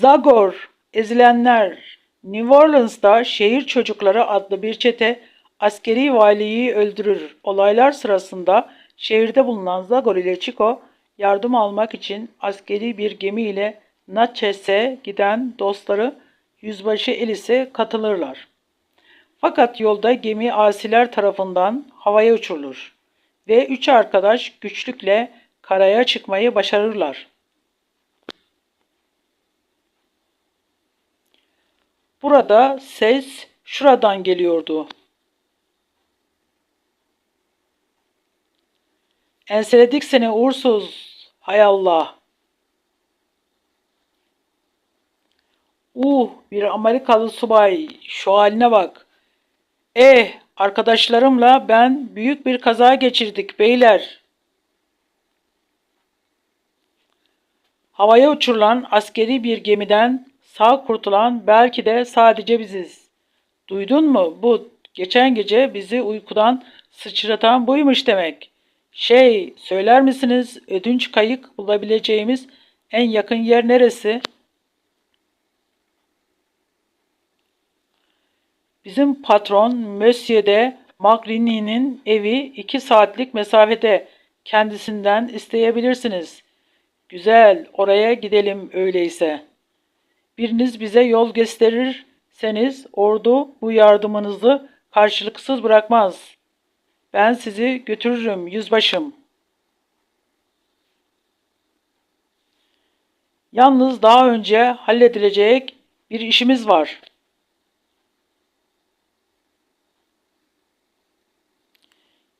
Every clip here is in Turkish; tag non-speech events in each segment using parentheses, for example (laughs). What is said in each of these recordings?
Zagor, ezilenler. New Orleans'ta Şehir Çocukları adlı bir çete askeri valiyi öldürür. Olaylar sırasında şehirde bulunan Zagor ile Chico yardım almak için askeri bir gemiyle Natchez giden dostları Yüzbaşı Ellis'e katılırlar. Fakat yolda gemi asiler tarafından havaya uçurulur ve üç arkadaş güçlükle karaya çıkmayı başarırlar. Burada ses şuradan geliyordu. Enseledik seni uğursuz. Hay Allah. Uh bir Amerikalı subay şu haline bak. Eh arkadaşlarımla ben büyük bir kaza geçirdik beyler. Havaya uçurulan askeri bir gemiden sağ kurtulan belki de sadece biziz. Duydun mu? Bu geçen gece bizi uykudan sıçratan buymuş demek. Şey, söyler misiniz ödünç kayık bulabileceğimiz en yakın yer neresi? Bizim patron Monsieur de Magrini'nin evi iki saatlik mesafede. Kendisinden isteyebilirsiniz. Güzel, oraya gidelim öyleyse. Biriniz bize yol gösterirseniz ordu bu yardımınızı karşılıksız bırakmaz. Ben sizi götürürüm yüzbaşım. Yalnız daha önce halledilecek bir işimiz var.''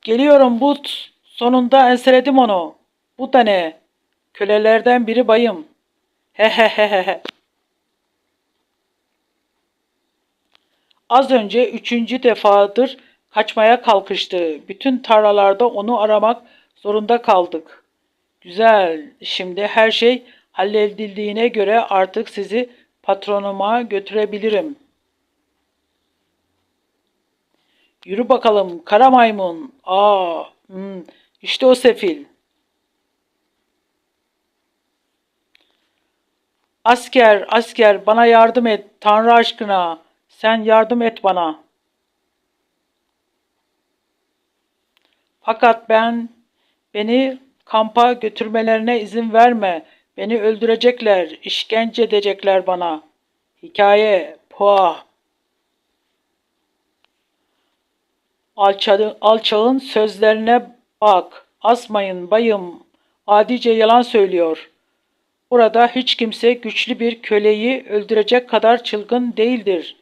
Geliyorum but. Sonunda enseledim onu. Bu da ne? Kölelerden biri bayım. He he he he he. Az önce üçüncü defadır kaçmaya kalkıştı. Bütün tarlalarda onu aramak zorunda kaldık. Güzel. Şimdi her şey halledildiğine göre artık sizi patronuma götürebilirim.'' Yürü bakalım kara maymun. Aa, hmm, işte o sefil. Asker, asker bana yardım et. Tanrı aşkına. Sen yardım et bana. Fakat ben beni kampa götürmelerine izin verme. Beni öldürecekler, işkence edecekler bana. Hikaye, puah. Alçağı, alçağın sözlerine bak. Asmayın bayım. Adice yalan söylüyor. Burada hiç kimse güçlü bir köleyi öldürecek kadar çılgın değildir.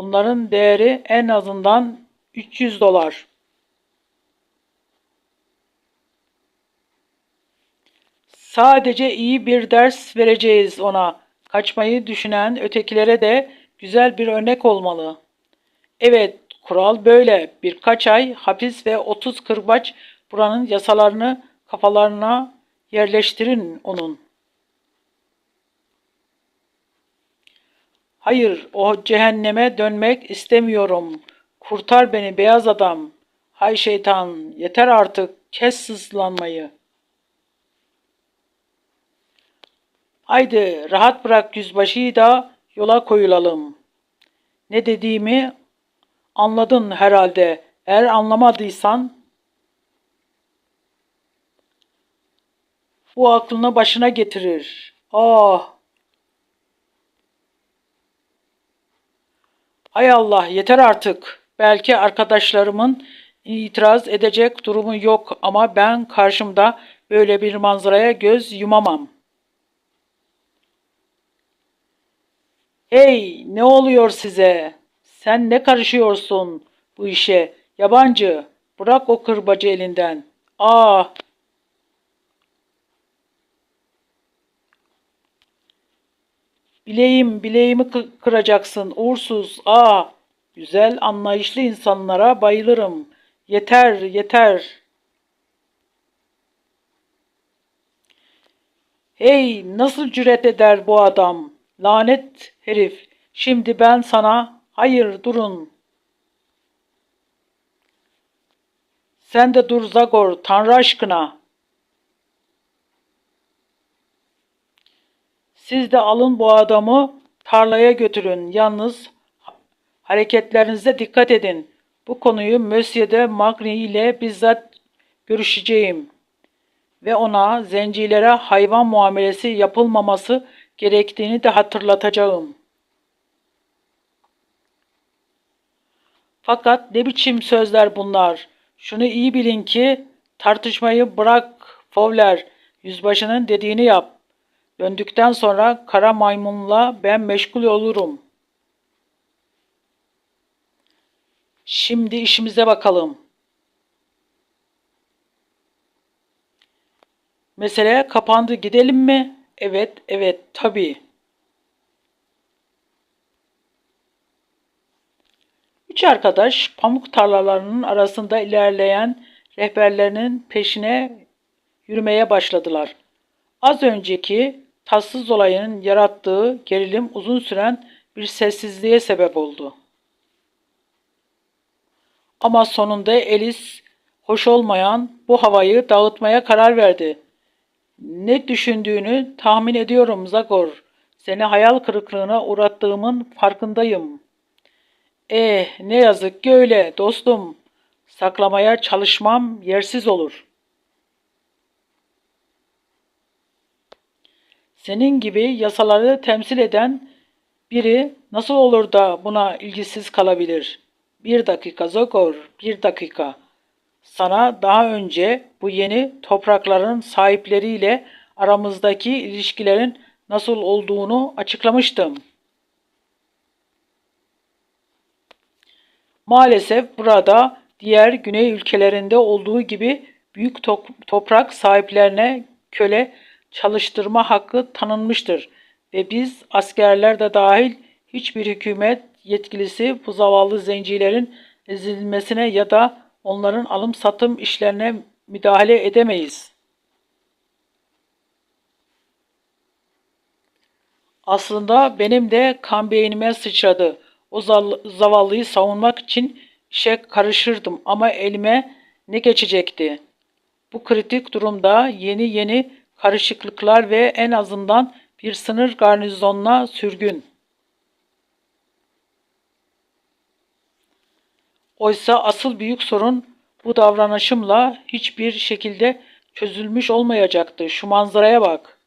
Bunların değeri en azından 300 dolar. Sadece iyi bir ders vereceğiz ona. Kaçmayı düşünen ötekilere de güzel bir örnek olmalı. Evet, Kural böyle. Birkaç ay hapis ve 30 kırbaç buranın yasalarını kafalarına yerleştirin onun. Hayır, o cehenneme dönmek istemiyorum. Kurtar beni beyaz adam. Hay şeytan, yeter artık, kes sızlanmayı. Haydi rahat bırak yüzbaşıyı da yola koyulalım. Ne dediğimi Anladın herhalde. Eğer anlamadıysan bu aklını başına getirir. Ah! Hay Allah yeter artık. Belki arkadaşlarımın itiraz edecek durumu yok ama ben karşımda böyle bir manzaraya göz yumamam. Hey, ne oluyor size? Sen ne karışıyorsun bu işe? Yabancı, bırak o kırbacı elinden. Ah! Bileğim, bileğimi kıracaksın, uğursuz. Ah! Güzel, anlayışlı insanlara bayılırım. Yeter, yeter. Hey, nasıl cüret eder bu adam? Lanet herif. Şimdi ben sana Hayır durun. Sen de dur Zagor, Tanrı aşkına. Siz de alın bu adamı tarlaya götürün. Yalnız hareketlerinize dikkat edin. Bu konuyu Monsieur de Magny ile bizzat görüşeceğim ve ona zencilere hayvan muamelesi yapılmaması gerektiğini de hatırlatacağım. Fakat ne biçim sözler bunlar? Şunu iyi bilin ki tartışmayı bırak Fowler. Yüzbaşının dediğini yap. Döndükten sonra kara maymunla ben meşgul olurum. Şimdi işimize bakalım. Mesele kapandı gidelim mi? Evet, evet, tabii. Üç arkadaş pamuk tarlalarının arasında ilerleyen rehberlerinin peşine yürümeye başladılar. Az önceki tatsız olayın yarattığı gerilim uzun süren bir sessizliğe sebep oldu. Ama sonunda Elis hoş olmayan bu havayı dağıtmaya karar verdi. Ne düşündüğünü tahmin ediyorum Zagor. Seni hayal kırıklığına uğrattığımın farkındayım. Eh ne yazık ki öyle dostum. Saklamaya çalışmam yersiz olur. Senin gibi yasaları temsil eden biri nasıl olur da buna ilgisiz kalabilir? Bir dakika Zagor, bir dakika. Sana daha önce bu yeni toprakların sahipleriyle aramızdaki ilişkilerin nasıl olduğunu açıklamıştım. Maalesef burada diğer güney ülkelerinde olduğu gibi büyük toprak sahiplerine köle çalıştırma hakkı tanınmıştır ve biz askerler de dahil hiçbir hükümet yetkilisi bu zavallı zencilerin ezilmesine ya da onların alım satım işlerine müdahale edemeyiz. Aslında benim de kan beynime sıçradı. O zavallıyı savunmak için işe karışırdım ama elime ne geçecekti? Bu kritik durumda yeni yeni karışıklıklar ve en azından bir sınır garnizonuna sürgün. Oysa asıl büyük sorun bu davranışımla hiçbir şekilde çözülmüş olmayacaktı. Şu manzaraya bak.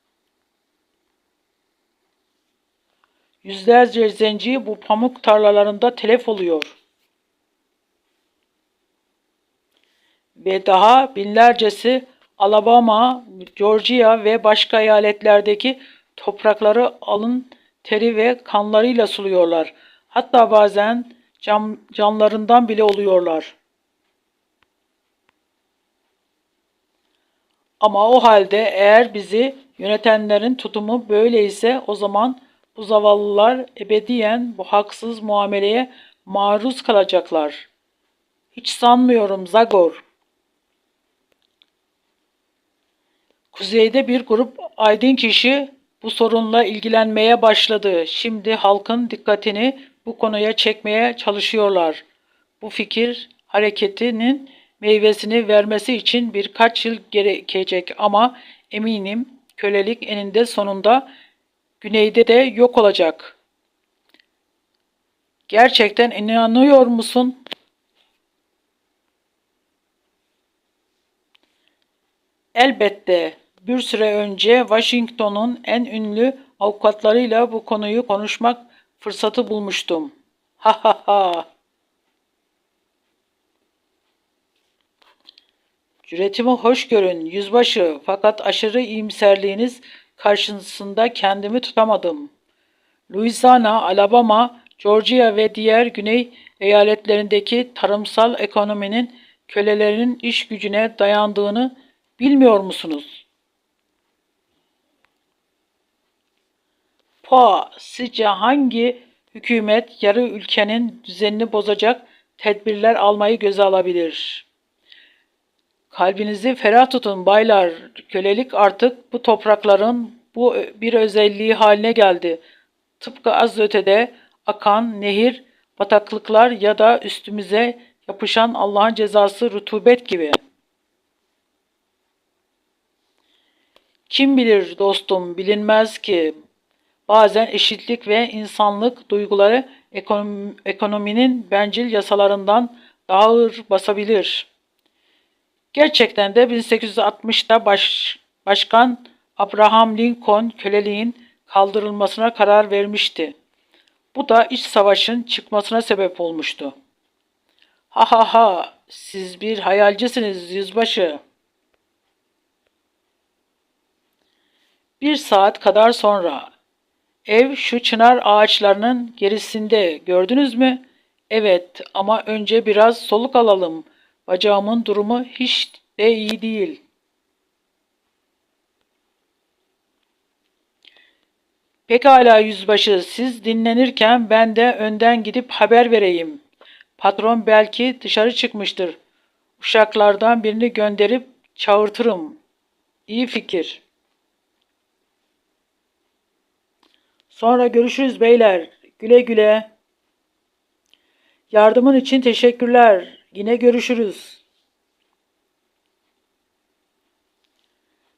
Yüzlerce zenci bu pamuk tarlalarında telef oluyor. Ve daha binlercesi Alabama, Georgia ve başka eyaletlerdeki toprakları alın teri ve kanlarıyla suluyorlar. Hatta bazen can, canlarından bile oluyorlar. Ama o halde eğer bizi yönetenlerin tutumu böyleyse o zaman bu zavallılar ebediyen bu haksız muameleye maruz kalacaklar. Hiç sanmıyorum Zagor. Kuzeyde bir grup aydın kişi bu sorunla ilgilenmeye başladı. Şimdi halkın dikkatini bu konuya çekmeye çalışıyorlar. Bu fikir hareketinin meyvesini vermesi için birkaç yıl gerekecek ama eminim kölelik eninde sonunda güneyde de yok olacak. Gerçekten inanıyor musun? Elbette bir süre önce Washington'un en ünlü avukatlarıyla bu konuyu konuşmak fırsatı bulmuştum. Ha ha ha. Cüretimi hoş görün yüzbaşı fakat aşırı iyimserliğiniz karşısında kendimi tutamadım. Louisiana, Alabama, Georgia ve diğer güney eyaletlerindeki tarımsal ekonominin kölelerin iş gücüne dayandığını bilmiyor musunuz? Pa, sizce hangi hükümet yarı ülkenin düzenini bozacak tedbirler almayı göze alabilir? Kalbinizi ferah tutun baylar. Kölelik artık bu toprakların bu bir özelliği haline geldi. Tıpkı az ötede akan nehir, bataklıklar ya da üstümüze yapışan Allah'ın cezası rutubet gibi. Kim bilir dostum bilinmez ki bazen eşitlik ve insanlık duyguları ekonom- ekonominin bencil yasalarından daha ağır basabilir. Gerçekten de 1860'da baş, Başkan Abraham Lincoln köleliğin kaldırılmasına karar vermişti. Bu da iç savaşın çıkmasına sebep olmuştu. Ha ha ha, siz bir hayalcisiniz yüzbaşı. Bir saat kadar sonra ev şu çınar ağaçlarının gerisinde gördünüz mü? Evet ama önce biraz soluk alalım. Bacağımın durumu hiç de iyi değil. Pekala yüzbaşı, siz dinlenirken ben de önden gidip haber vereyim. Patron belki dışarı çıkmıştır. Uşaklardan birini gönderip çağırtırım. İyi fikir. Sonra görüşürüz beyler. Güle güle. Yardımın için teşekkürler. Yine görüşürüz.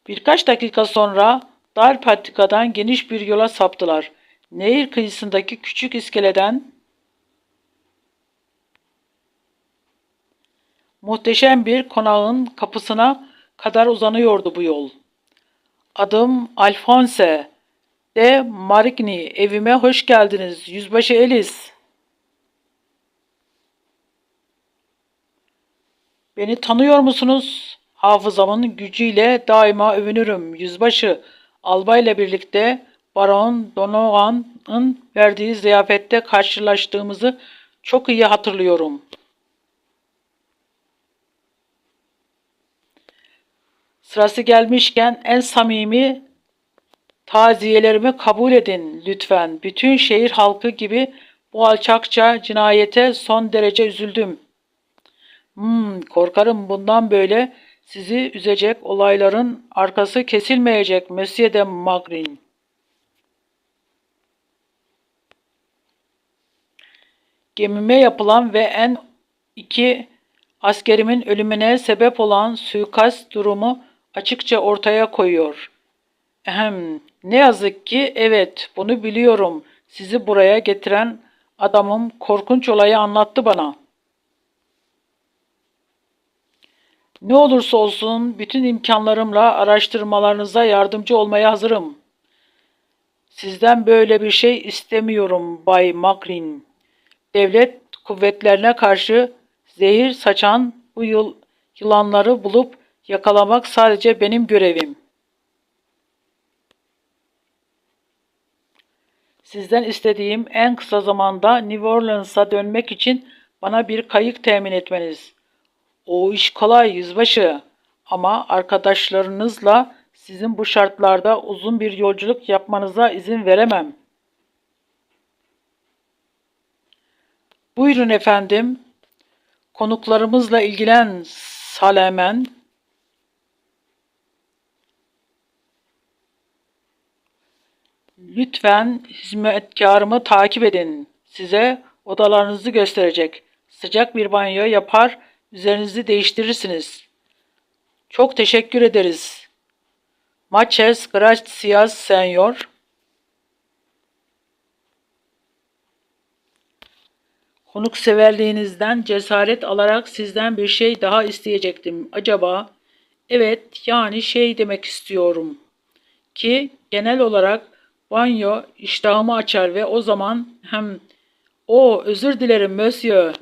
Birkaç dakika sonra dar patikadan geniş bir yola saptılar. Nehir kıyısındaki küçük iskeleden muhteşem bir konağın kapısına kadar uzanıyordu bu yol. Adım Alphonse de Marigny. Evime hoş geldiniz. Yüzbaşı Elis. Beni tanıyor musunuz? Hafızamın gücüyle daima övünürüm. Yüzbaşı albayla birlikte Baron Donovan'ın verdiği ziyafette karşılaştığımızı çok iyi hatırlıyorum. Sırası gelmişken en samimi taziyelerimi kabul edin lütfen. Bütün şehir halkı gibi bu alçakça cinayete son derece üzüldüm. Hmm, korkarım bundan böyle sizi üzecek olayların arkası kesilmeyecek Monsieur de Magrin. Gemime yapılan ve en iki askerimin ölümüne sebep olan suikast durumu açıkça ortaya koyuyor. Ehem, ne yazık ki evet bunu biliyorum. Sizi buraya getiren adamım korkunç olayı anlattı bana. Ne olursa olsun bütün imkanlarımla araştırmalarınıza yardımcı olmaya hazırım. Sizden böyle bir şey istemiyorum Bay Makrin. Devlet kuvvetlerine karşı zehir saçan bu yıl, yılanları bulup yakalamak sadece benim görevim. Sizden istediğim en kısa zamanda New Orleans'a dönmek için bana bir kayık temin etmeniz. O iş kolay yüzbaşı ama arkadaşlarınızla sizin bu şartlarda uzun bir yolculuk yapmanıza izin veremem. Buyurun efendim. Konuklarımızla ilgilen Salemen. Lütfen hizmetkarımı takip edin. Size odalarınızı gösterecek. Sıcak bir banyo yapar, üzerinizi değiştirirsiniz. Çok teşekkür ederiz. Muchas gracias, senyor. Konukseverliğinizden cesaret alarak sizden bir şey daha isteyecektim. Acaba? Evet, yani şey demek istiyorum. Ki genel olarak banyo iştahımı açar ve o zaman hem o özür dilerim monsieur.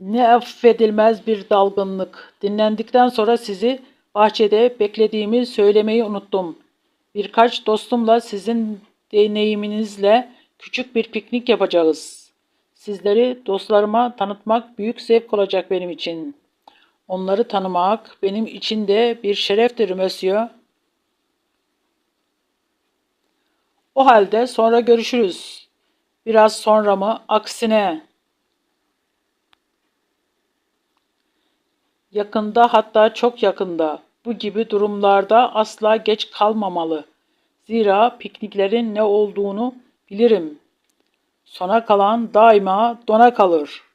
Ne affedilmez bir dalgınlık. Dinlendikten sonra sizi bahçede beklediğimi söylemeyi unuttum. Birkaç dostumla sizin deneyiminizle küçük bir piknik yapacağız. Sizleri dostlarıma tanıtmak büyük zevk olacak benim için. Onları tanımak benim için de bir şereftir Monsieur. O halde sonra görüşürüz. Biraz sonra mı? Aksine. Yakında hatta çok yakında. Bu gibi durumlarda asla geç kalmamalı. Zira pikniklerin ne olduğunu bilirim. Sona kalan daima dona kalır.''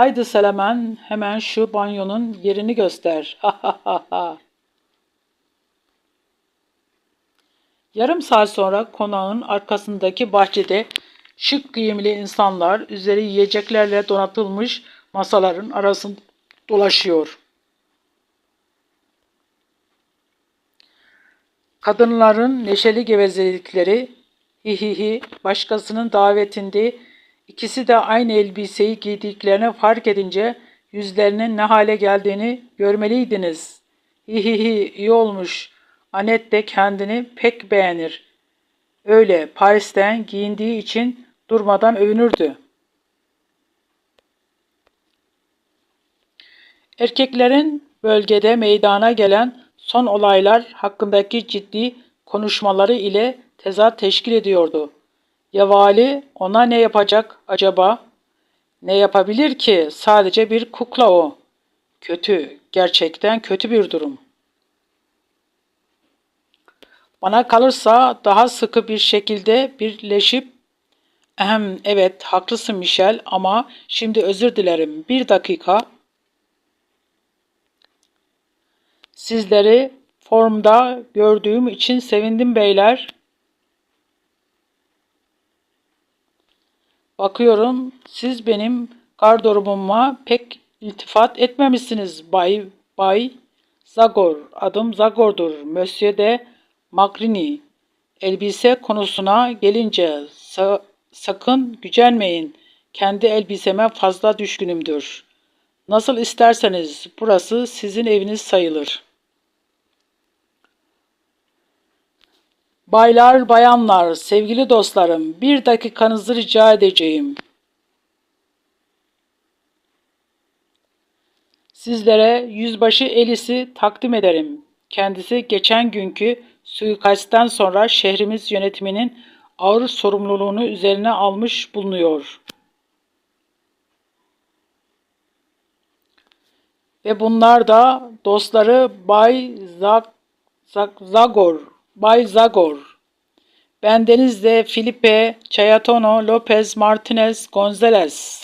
Haydi Selemen hemen şu banyonun yerini göster. (laughs) Yarım saat sonra konağın arkasındaki bahçede şık giyimli insanlar üzeri yiyeceklerle donatılmış masaların arasında dolaşıyor. Kadınların neşeli gevezelikleri, hihihi, başkasının davetinde ikisi de aynı elbiseyi giydiklerini fark edince yüzlerinin ne hale geldiğini görmeliydiniz. Hihihi, iyi olmuş. Anet de kendini pek beğenir. Öyle Paris'ten giyindiği için durmadan övünürdü. Erkeklerin bölgede meydana gelen son olaylar hakkındaki ciddi konuşmaları ile tezat teşkil ediyordu. Ya vali ona ne yapacak acaba? Ne yapabilir ki? Sadece bir kukla o. Kötü, gerçekten kötü bir durum. Bana kalırsa daha sıkı bir şekilde birleşip Ehem, evet haklısın Michel ama şimdi özür dilerim. Bir dakika. Sizleri formda gördüğüm için sevindim beyler. Bakıyorum siz benim gardırobuma pek iltifat etmemişsiniz Bay Bay Zagor. Adım Zagor'dur. Monsieur de Magrini. Elbise konusuna gelince sa sakın gücenmeyin. Kendi elbiseme fazla düşkünümdür. Nasıl isterseniz burası sizin eviniz sayılır.'' Baylar, bayanlar, sevgili dostlarım, bir dakikanızı rica edeceğim. Sizlere yüzbaşı Elis'i takdim ederim. Kendisi geçen günkü suikastten sonra şehrimiz yönetiminin ağır sorumluluğunu üzerine almış bulunuyor. Ve bunlar da dostları Bay Zag, Zag, Zagor Bay Zagor. Bendeniz de Felipe Chayatono Lopez Martinez Gonzalez.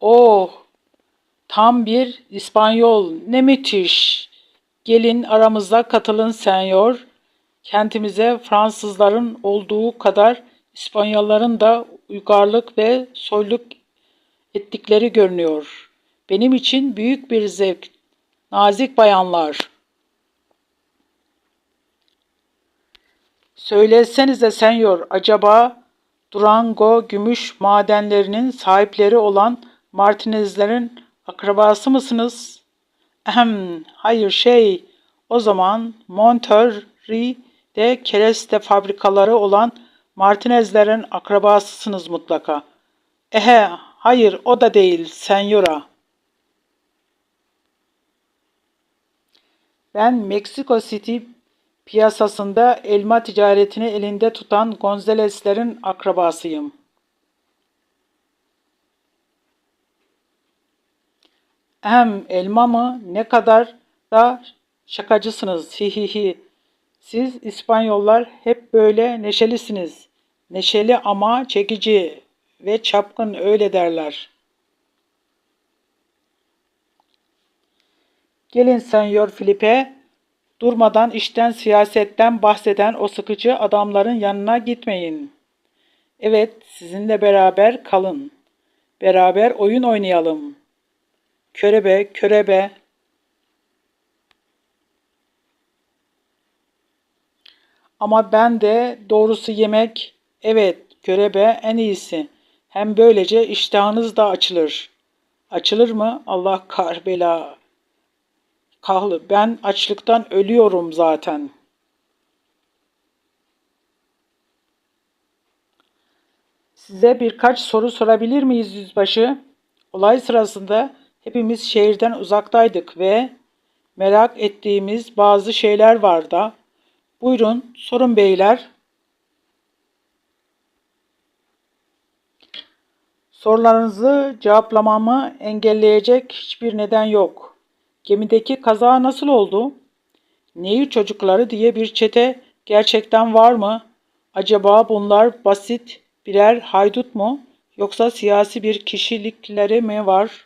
Oh, tam bir İspanyol. Ne müthiş. Gelin aramızda katılın senyor. Kentimize Fransızların olduğu kadar İspanyolların da uygarlık ve soyluk ettikleri görünüyor. Benim için büyük bir zevk Nazik bayanlar. Söylesenize senyor, acaba Durango gümüş madenlerinin sahipleri olan Martinezlerin akrabası mısınız? Ahem, hayır şey, o zaman Monterrey'de kereste fabrikaları olan Martinezlerin akrabasısınız mutlaka. Ehe, hayır o da değil, senyora.'' Ben Meksiko City piyasasında elma ticaretini elinde tutan Gonzales'lerin akrabasıyım. Hem elma mı? Ne kadar da şakacısınız. Hihihi. Siz İspanyollar hep böyle neşelisiniz. Neşeli ama çekici ve çapkın öyle derler.'' Gelin Senyor Filipe, durmadan işten siyasetten bahseden o sıkıcı adamların yanına gitmeyin. Evet, sizinle beraber kalın. Beraber oyun oynayalım. Körebe, körebe. Ama ben de doğrusu yemek, evet, körebe en iyisi. Hem böylece iştahınız da açılır. Açılır mı? Allah kahrbela kahlı. Ben açlıktan ölüyorum zaten. Size birkaç soru sorabilir miyiz yüzbaşı? Olay sırasında hepimiz şehirden uzaktaydık ve merak ettiğimiz bazı şeyler vardı. Buyurun sorun beyler. Sorularınızı cevaplamamı engelleyecek hiçbir neden yok. Gemideki kaza nasıl oldu? Nehir çocukları diye bir çete gerçekten var mı? Acaba bunlar basit birer haydut mu? Yoksa siyasi bir kişilikleri mi var?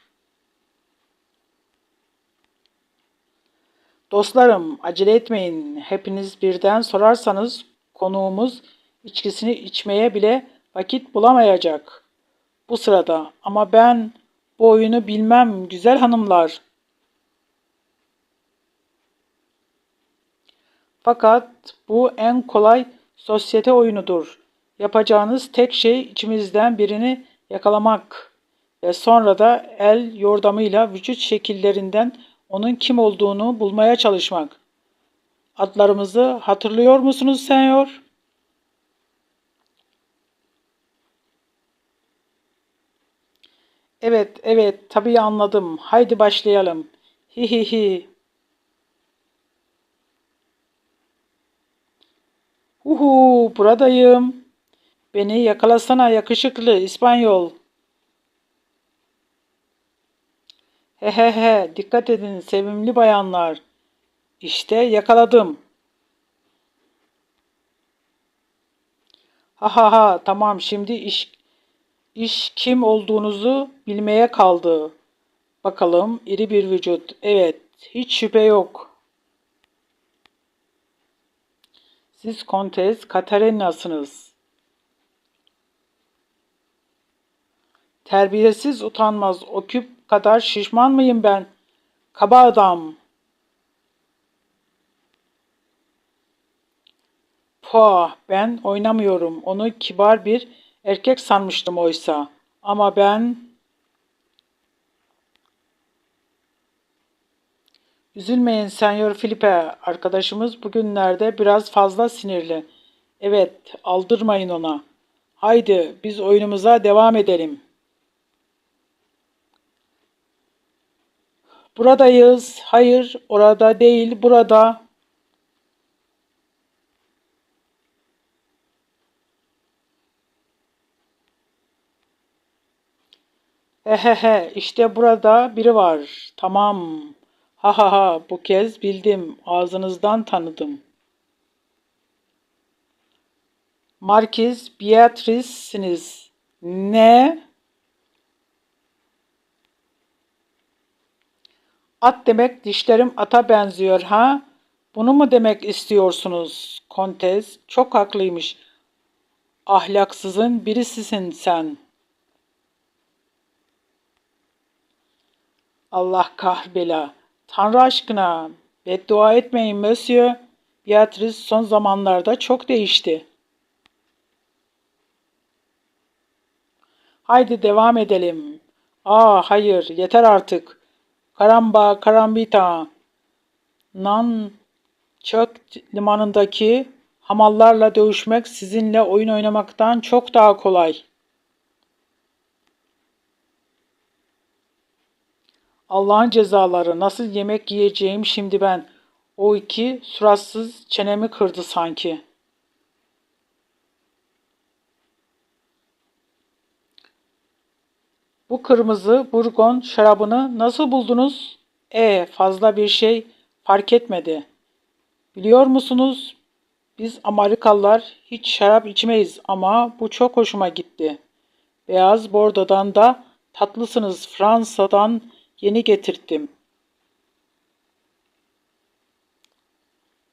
Dostlarım, acele etmeyin. Hepiniz birden sorarsanız konuğumuz içkisini içmeye bile vakit bulamayacak. Bu sırada ama ben bu oyunu bilmem güzel hanımlar. Fakat bu en kolay sosyete oyunudur. Yapacağınız tek şey içimizden birini yakalamak ve sonra da el yordamıyla vücut şekillerinden onun kim olduğunu bulmaya çalışmak. Adlarımızı hatırlıyor musunuz senyor? Evet, evet, tabii anladım. Haydi başlayalım. Hi hi hi. Uhu, buradayım. Beni yakalasana yakışıklı İspanyol. He he he, dikkat edin sevimli bayanlar. İşte yakaladım. Ha ha ha, tamam şimdi iş iş kim olduğunuzu bilmeye kaldı. Bakalım iri bir vücut. Evet, hiç şüphe yok. Siz Kontes Katarina'sınız. Terbiyesiz utanmaz o küp kadar şişman mıyım ben? Kaba adam. Puh, ben oynamıyorum. Onu kibar bir erkek sanmıştım oysa. Ama ben... Üzülmeyin Senyor Filipe. Arkadaşımız bugünlerde biraz fazla sinirli. Evet, aldırmayın ona. Haydi biz oyunumuza devam edelim.'' Buradayız. Hayır, orada değil, burada. Hehehe, işte burada biri var. Tamam. Ha ha ha, bu kez bildim. Ağzınızdan tanıdım. Markiz Beatrice'siniz. Ne? At demek dişlerim ata benziyor ha? Bunu mu demek istiyorsunuz? Kontes çok haklıymış. Ahlaksızın birisisin sen. Allah kahbela. Tanrı aşkına beddua etmeyin Monsieur. Beatrice son zamanlarda çok değişti. Haydi devam edelim. Aa hayır yeter artık. Karamba Karambita Nan Çök limanındaki hamallarla dövüşmek sizinle oyun oynamaktan çok daha kolay. Allah'ın cezaları nasıl yemek yiyeceğim şimdi ben. O iki suratsız çenemi kırdı sanki. Bu kırmızı Burgon şarabını nasıl buldunuz? E fazla bir şey fark etmedi. Biliyor musunuz? Biz Amerikalılar hiç şarap içmeyiz ama bu çok hoşuma gitti. Beyaz Bordo'dan da tatlısınız Fransa'dan yeni getirttim.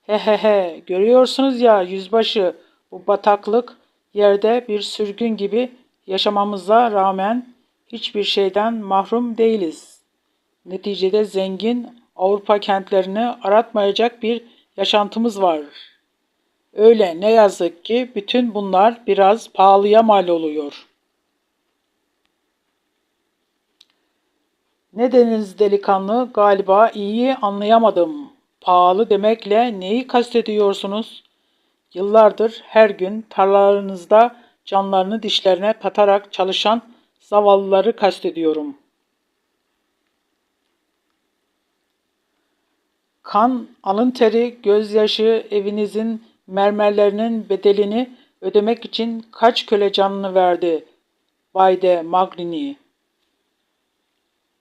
He he he görüyorsunuz ya yüzbaşı bu bataklık yerde bir sürgün gibi yaşamamıza rağmen hiçbir şeyden mahrum değiliz. Neticede zengin Avrupa kentlerini aratmayacak bir yaşantımız var. Öyle ne yazık ki bütün bunlar biraz pahalıya mal oluyor. Ne deniz delikanlı galiba iyi anlayamadım. Pahalı demekle neyi kastediyorsunuz? Yıllardır her gün tarlalarınızda canlarını dişlerine katarak çalışan Zavallıları kastediyorum. Kan, alın teri, gözyaşı evinizin mermerlerinin bedelini ödemek için kaç köle canını verdi Bay de Magrini.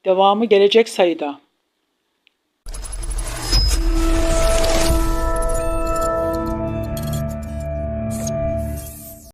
Devamı gelecek sayıda.